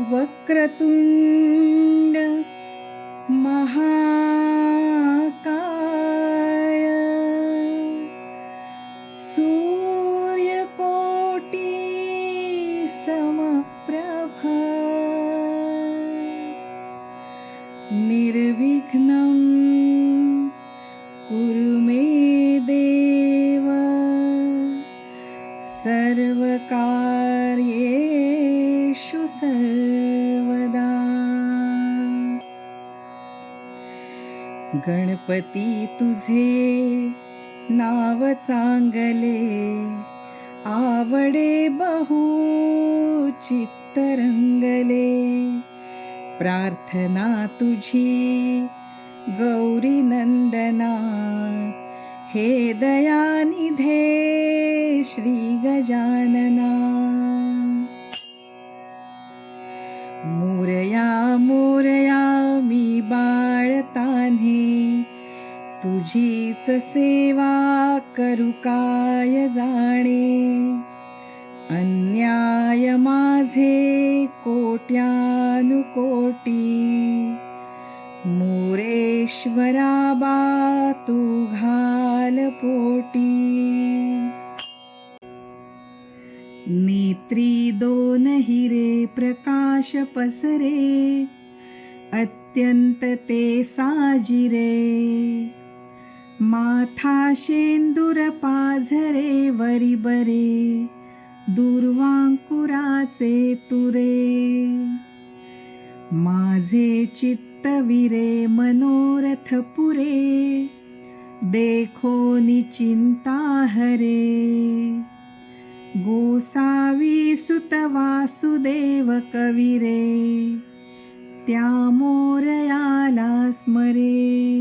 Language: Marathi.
वक्रतुण्ड महाकाय। सूर्यकोटि समप्रभा। निर्विघ्नं सर्वकार्येषु सर्वदा। गणपती तुझे नाव चांगले आवडे बहु चित्तरंगले प्रार्थना तुझी गौरी नंदना हे दयानिधे श्री गजानना। मोरया मोरया मी बाळतान्हे तुझीच सेवा करू काय जाणे? अन्याय माझे कोट्यानुकोटी मोरेश्वरा बा तू घाल पोटी. नेत्री दोन हिरे प्रकाश पसरे अत्यंत ते साजिरे. माथा शेंदूर पाझरे वरी बरे दुर्वांकुराचे तुरे. माझे चित्त विरे मनोरथ पुरे देखो निचिंता हरे. गोसावी सुत वासुदेव कविरे त्या मोरयाला स्मरे.